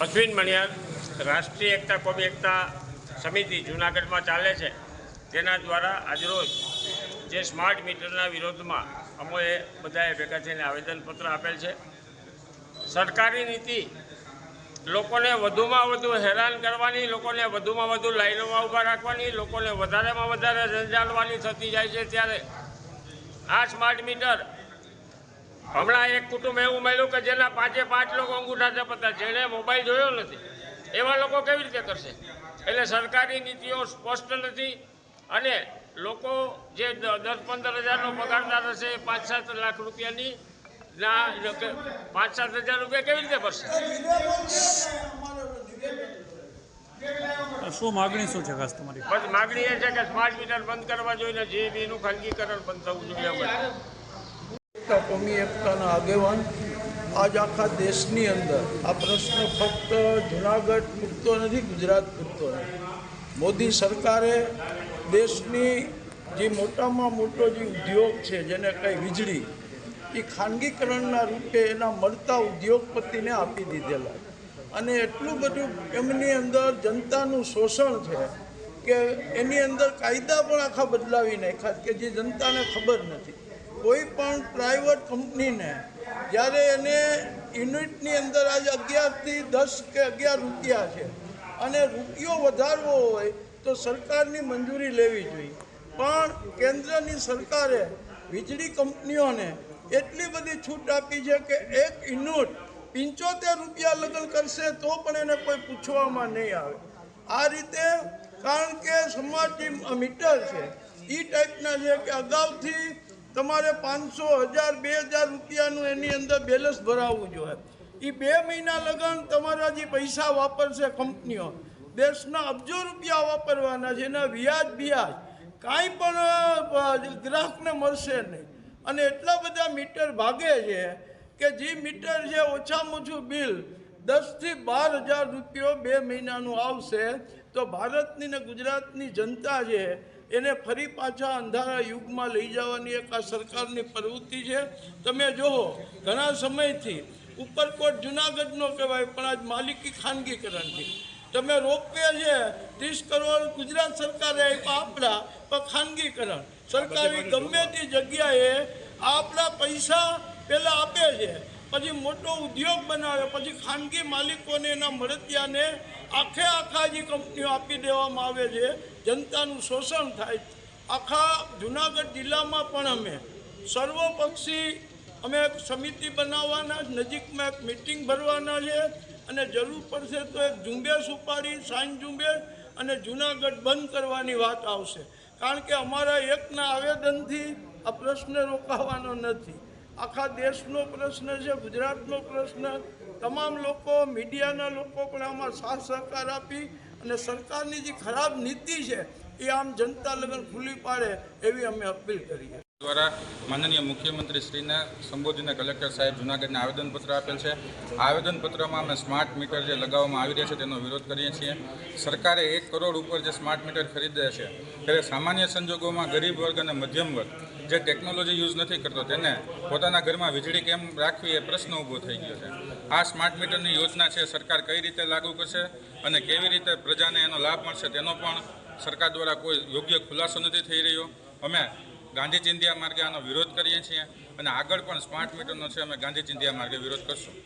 અશ્વિન મણિયાર રાષ્ટ્રીય એકતા કોમી એકતા સમિતિ જૂનાગઢમાં ચાલે છે. તેના દ્વારા આજરોજ જે સ્માર્ટ મીટરના વિરોધમાં અમોએ બધાએ ભેગા થઈને આવેદનપત્ર આપેલ છે. સરકારી નીતિ લોકોને વધુમાં વધુ હેરાન કરવાની, લોકોને વધુમાં વધુ લાઈનોમાં ઊભા રાખવાની, લોકોને વધારેમાં વધારે રંજાડવાની થતી જાય છે ત્યારે આ સ્માર્ટ મીટર હમણાં એક કુટુંબ એવું મળ્યું કે જેના પાંચે પાંચ લોકો અંગૂઠા ચપતા જેણે મોબાઈલ જોયો નથી. એવા લોકો કેવી રીતે કરશે? એટલે સરકારી નીતિઓ સ્પષ્ટ નથી અને લોકો જે દસ પંદર હજારનો પગારદાર હશે એ પાંચ સાત લાખ રૂપિયાની ના પાંચ સાત હજાર રૂપિયા કેવી રીતે ભરશે? શું માગણી શું છે ખાસ તમારી? માગણી એ છે કે સ્માર્ટ મીટર બંધ કરવા જોઈએ ને જીબીનું ખાનગીકરણ બંધ થવું જોઈએ એકતા કોમી એકતાના આગેવાન આજ આખા દેશની અંદર આ પ્રશ્ન ફક્ત જુનાગઢ પૂરતો નથી, ગુજરાત પૂરતો નથી. મોદી સરકારે દેશની જે મોટામાં મોટો જે ઉદ્યોગ છે, જેને કંઈ વીજળી, એ ખાનગીકરણના રૂપે એના મળતા ઉદ્યોગપતિને આપી દીધેલા. અને એટલું બધું એમની અંદર જનતાનું શોષણ છે કે એની અંદર કાયદા પણ આખા બદલાવી નાખ્યા કે જે જનતાને ખબર નથી. કોઈ પણ પ્રાઇવેટ કંપનીને જ્યારે એને યુનિટની અંદર આજે અગિયારથી દસ કે અગિયાર રૂપિયા છે અને રૂપિયો વધારવો હોય તો સરકારની મંજૂરી લેવી જોઈએ. પણ કેન્દ્રની સરકારે વીજળી કંપનીઓને એટલી બધી છૂટ આપી છે કે એક યુનિટ પંચોતેર રૂપિયા લગ્ન કરશે તો પણ એને કોઈ પૂછવામાં નહીં આવે. આ રીતે કારણ કે સમાજ જે મીટર છે એ ટાઈપના છે કે અગાઉથી તમારે પાંચસો હજાર, બે હજાર રૂપિયાનું એની અંદર બેલેન્સ ભરાવવું જોઈએ. એ બે મહિના લગન તમારા જે પૈસા વાપરશે કંપનીઓ, દેશના અબજો રૂપિયા વાપરવાના છે, એના વ્યાજ વ્યાજ કાંઈ પણ ગ્રાહકને મળશે નહીં. અને એટલા બધા મીટર ભાગે છે કે જે મીટર છે ઓછામાં ઓછું બિલ દસથી બાર હજાર રૂપિયો બે મહિનાનું આવશે. તો ભારતની ને ગુજરાતની જનતા છે એને ફરી પાછા અંધારા યુગમાં લઈ જવાની એક આ સરકારની પ્રવૃત્તિ છે. તમે જુઓ ઘણા સમયથી ઉપરકોટ જુનાગઢનો કહેવાય, પણ આજ માલિકી ખાનગીકરણથી. તમે રોપવે છે, ત્રીસ કરોડ ગુજરાત સરકારે આપ્યા આપણા, પણ ખાનગીકરણ. સરકારી ગમે તે જગ્યાએ આપણા પૈસા પહેલાં આપે છે. પછી મોટો ઉદ્યોગ બનાવે, પછી ખાનગી માલિકોને એના મળતિયાને આખે આખા જે કંપનીઓ આપી દેવામાં આવે છે, જનતાનું શોષણ થાય. આખા જુનાગઢ જિલ્લામાં પણ અમે સર્વપક્ષી અમે એક સમિતિ બનાવવાના, નજીકમાં એક મિટિંગ ભરવાના છે અને જરૂર પડશે તો એક ઝુંબેશ ઉપાડી, સાંજ ઝુંબેશ અને જુનાગઢ બંધ કરવાની વાત આવશે. કારણ કે અમારા એકના આવેદનથી આ પ્રશ્ન રોકાવાનો નથી. આખા દેશનો પ્રશ્ન છે, ગુજરાતનો પ્રશ્ન. તમામ લોકો, મીડિયાના લોકો પણ આમાં સાથ સહકાર આપી અને સરકારની જે ખરાબ નીતિ છે, એ આમ જનતા લગન ખુલ્લી પાડે એવી અમે અપીલ કરીએ. દ્વારા માનનીય મુખ્યમંત્રી શ્રીના સંબોધીને કલેક્ટર સાહેબ જૂનાગઢને આવેદનપત્ર આપેલ છે. આવેદનપત્રમાં અમે સ્માર્ટ મીટર જે લગાવવામાં આવી રહ્યા છે, તેનો વિરોધ કરીએ છીએ. સરકારે એક કરોડ ઉપર જે સ્માર્ટ મીટર ખરીદે છે, ત્યારે સામાન્ય સંજોગોમાં ગરીબ વર્ગ અને મધ્યમ વર્ગ જે ટેકનોલોજી યુઝ નથી કરતો તેને પોતાના ઘરમાં વીજળી કેમ રાખવી એ પ્રશ્ન ઊભો થઈ ગયો છે. આ સ્માર્ટ મીટરની યોજના છે, સરકાર કઈ રીતે લાગુ કરશે અને કેવી રીતે પ્રજાને એનો લાભ મળશે તેનો પણ સરકાર દ્વારા કોઈ યોગ્ય ખુલાસો નથી થઈ રહ્યો. અમે ગાંધી ચિંધિયા માર્ગે આનો વિરોધ કરીએ છીએ અને આગળ પણ સ્માર્ટ મીટરનો છે, અમે ગાંધી ચિંધિયા માર્ગે વિરોધ કરશું.